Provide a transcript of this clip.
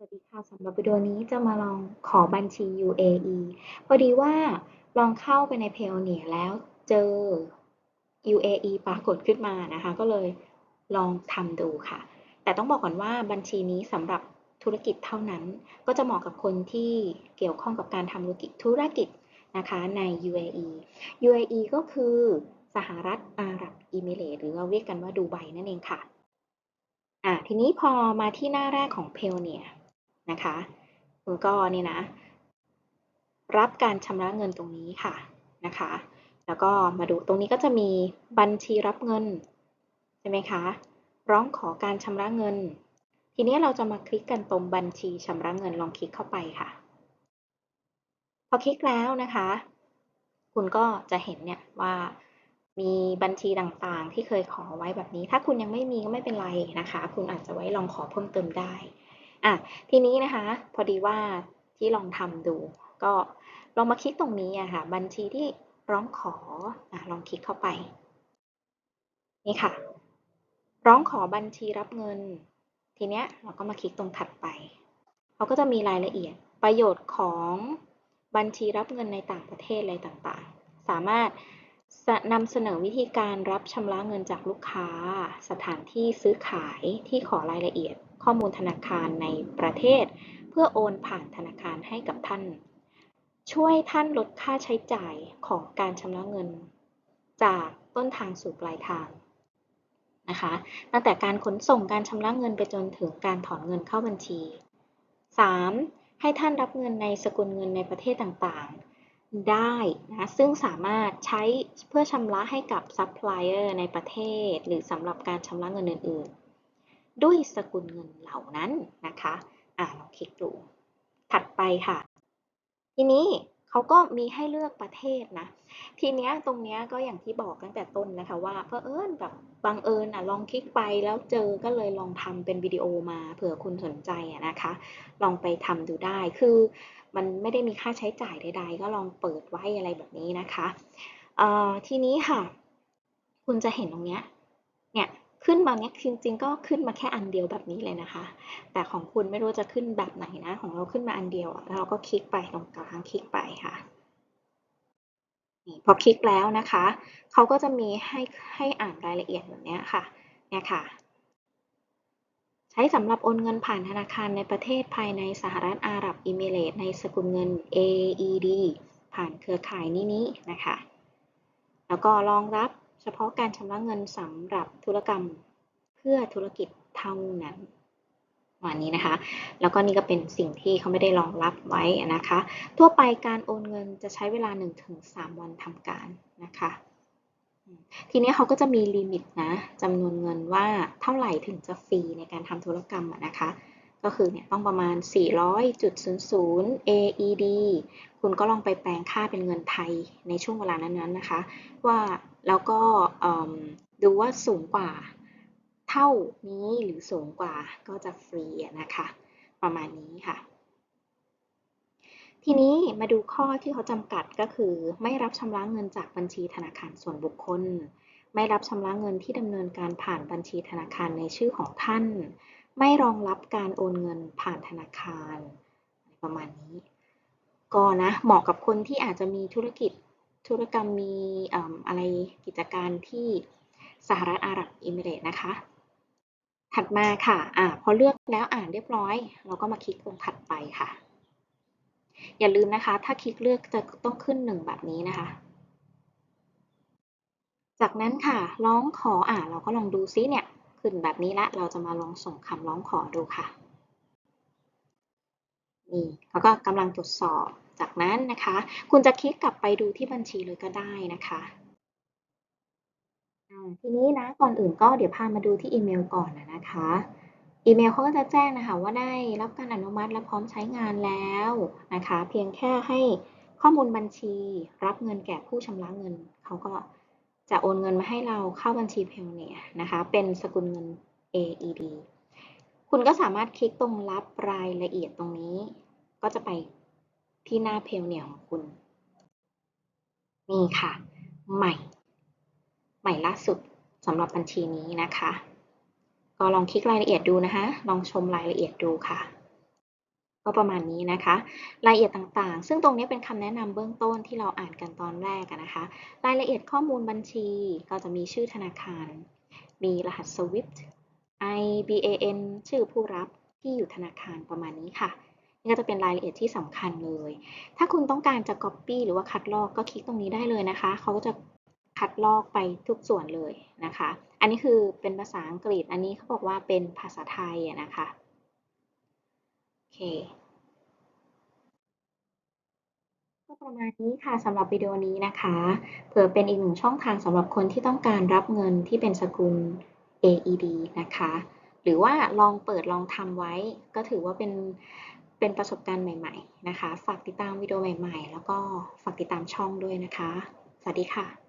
สวัสดีค่ะสำหรับวิดีโอนี้จะมาลองขอบัญชี UAE พอดีว่าลองเข้าไปใน Payoneer แล้วเจอ UAE ปรากฏขึ้นมานะคะ ก็เลยลองทำดูค่ะ แต่ต้องบอกก่อนว่าบัญชีนี้สำหรับธุรกิจเท่านั้น ก็จะเหมาะกับคนที่เกี่ยวข้องกับการทำธุรกิจธุรกิจนะคะใน UAE UAE ก็คือสหรัฐอาหรับอิมิเรตหรือเราเรียกกันว่าดูไบนั่นเองค่ะอะทีนี้พอมาที่หน้าแรกของ Payoneer น นะคะคุณก็นี่นะ รับการชำระเงินตรงนี้ค่ะนะคะ แล้วก็มาดูตรงนี้ก็จะมีบัญชีรับเงินใช่ไหมคะ ร้องขอการชำระเงิน ทีนี้เราจะมาคลิกกันตรงบัญชีชำระเงินลองคลิกเข้าไปค่ะ พอคลิกแล้วนะคะ คุณก็จะเห็นเนี่ยว่ามีบัญชีต่างๆ ที่เคยขอไว้แบบนี้ ถ้าคุณยังไม่มีก็ไม่เป็นไรนะคะ คุณอาจจะไว้ลองขอเพิ่มเติมได้ อะทีนี้นะคะ พอดีว่าที่ลองทำดู ก็ลองมาคลิกตรงนี้อะค่ะ บัญชีที่ร้องขออะลองคลิกเข้าไป นี่ค่ะ ร้องขอบัญชีรับเงิน ทีเนี้ยเราก็มาคลิกตรงถัดไปเขาก็จะมีรายละเอียดประโยชน์ของบัญชีรับเงินในต่างประเทศอะไรต่างๆ สามารถนำเสนอวิธีการรับชำระเงินจากลูกค้า สถานที่ซื้อขายที่ขอรายละเอียด ข้อมูลธนาคารในประเทศ เพื่อโอนผ่านธนาคารให้กับท่าน ช่วยท่านลดค่าใช้จ่ายของการชำระเงิน จากต้นทางสู่ปลายทางนะคะตั้งแต่การขนส่งการชำระเงินไปจนถึงการถอนเงินเข้าบัญชี 3. ให้ท่านรับเงินในสกุลเงินในประเทศต่างๆ ได้นะซึ่งสามารถใช้เพื่อชำระให้กับซัพพลายเออร์ในประเทศ หรือสำหรับการชำระเงินอื่นๆ ด้วยสกุลเงินเหล่านั้นนะคะอ่าลองคลิกดู ถัดไปค่ะ ทีนี้เขาก็มีให้เลือกประเทศนะ ทีเนี้ยตรงเนี้ยก็อย่างที่บอกตั้งแต่ต้นนะคะว่าเพอเอิญแบบบังเอิญอะลองคลิกไปแล้วเจอก็เลยลองทำเป็นวิดีโอมาเผื่อคุณสนใจอะนะคะ ลองไปทำดูได้คือมันไม่ได้มีค่าใช้จ่ายใด ๆ ก็ลองเปิดไว้อะไรแบบนี้นะคะทีนี้ค่ะ คุณจะเห็นตรงเนี้ยเนี่ย ขึ้นมาเนี้ยจริงๆก็ขึ้นมาแค่อันเดียวแบบนี้เลยนะคะ แต่ของคุณไม่รู้จะขึ้นแบบไหนนะ ของเราขึ้นมาอันเดียวแล้วเราก็คลิกไปตรงกลางคลิกไปค่ะพอคลิกแล้วนะคะเขาก็จะมีให้ให้อ่านรายละเอียดแบบนี้ค่ะเนี่ยค่ะ ใช้สำหรับโอนเงินผ่านธนาคารในประเทศภายในสหรัฐอาหรับอิมิเรตในสกุลเงิน AED ผ่านเครือข่ายนี้นี้นะคะ แล้วก็รองรับ พาะการชำระเงินสำหรับธุรกรรมเพื่อธุรกิจเท่านั้นวันนี้นะคะ แล้วก็นี่ก็เป็นสิ่งที่เขาไม่ได้รองรับไว้นะคะ ทั่วไปการโอนเงินจะใช้เวลา 1-3 วันทำการนะคะทีนี้เขาก็จะมีลิมิตนะจำนวนเงินว่าเท่าไหร่ถึงจะฟรีในการทำธุรกรรมนะคะ ก็คือเนี่ยต้องประมาณ 400.00 AED คุณก็ลองไปแปลงค่าเป็นเงินไทยในช่วงเวลานั้นๆนะคะ ว่าแล้วก็ดูว่าสูงกว่าเท่านี้หรือสูงกว่าก็จะฟรีนะคะ ประมาณนี้ค่ะ ทีนี้มาดูข้อที่เขาจำกัดก็คือ ไม่รับชำระเงินจากบัญชีธนาคารส่วนบุคคล ไม่รับชำระเงินที่ดำเนินการผ่านบัญชีธนาคารในชื่อของท่าน ไม่รองรับการโอนเงินผ่านธนาคาร ประมาณนี้ ก็นะเหมาะกับคนที่อาจจะมีธุรกิจธุรกรรมมีอะไรกิจการที่สหรัฐอาหรับอิมิเรตนะคะ ถัดมาค่ะอ่าพอเลือกแล้วอ่านเรียบร้อย เราก็มาคลิกตรงถัดไปค่ะ อย่าลืมนะคะ ถ้าคลิกเลือกจะต้องขึ้นหนึ่งแบบนี้นะคะ จากนั้นค่ะร้องขออ่าเราก็ลองดูซิเนี่ยขึ้นแบบนี้ละเราจะมาลองส่งคำร้องขอดูค่ะ นี่เขาก็กำลังตรวจสอบ จากนั้นนะคะ คุณจะคลิกกลับไปดูที่บัญชีเลยก็ได้นะคะทีนี้นะก่อนอื่นก็เดี๋ยวพามาดูที่อีเมลก่อนนะคะ อีเมลเขาก็จะแจ้งนะคะว่าได้รับการอนุมัติและพร้อมใช้งานแล้วนะคะ เพียงแค่ให้ข้อมูลบัญชี รับเงินแก่ผู้ชำระเงินเขาก็จะโอนเงินมาให้เราเข้าบัญชีเพลเนียนะคะ เป็นสกุลเงิน AED คุณก็สามารถคลิกตรงรับรายละเอียดตรงนี้ ก็จะไปที่หน้าเพลเนี่ยของคุณ นี่ค่ะ ใหม่ ใหม่ล่าสุดสำหรับบัญชีนี้นะคะ ก็ลองคลิกรายละเอียดดูนะคะ ลองชมรายละเอียดดูค่ะก็ประมาณนี้นะคะ รายละเอียดต่างๆ ซึ่งตรงนี้เป็นคำแนะนำเบื้องต้นที่เราอ่านกันตอนแรกนะคะ รายละเอียดข้อมูลบัญชีก็จะมีชื่อธนาคาร มีรหัส SWIFT IBAN ชื่อผู้รับที่อยู่ธนาคารประมาณนี้ค่ะ นี่ก็จะเป็นรายละเอียดที่สำคัญเลย ถ้าคุณต้องการจะ Copy หรือว่าคัดลอกก็คลิกตรงนี้ได้เลยนะคะ เขาก็จะคัดลอกไปทุกส่วนเลยนะคะ อันนี้คือเป็นภาษาอังกฤษ อันนี้เขาบอกว่าเป็นภาษาไทยนะคะ โอเคก็ประมาณนี้ค่ะสำหรับวิดีโอนี้นะคะ เผื่อเป็นอีกหนึ่งช่องทางสำหรับคนที่ต้องการรับเงินที่เป็นสกุล AED นะคะ หรือว่าลองเปิดลองทำไว้ ก็ถือว่าเป็นเป็นประสบการณ์ใหม่ ๆ นะคะ ฝากติดตามวิดีโอใหม่ ๆ แล้วก็ฝากติดตามช่องด้วยนะคะ สวัสดีค่ะ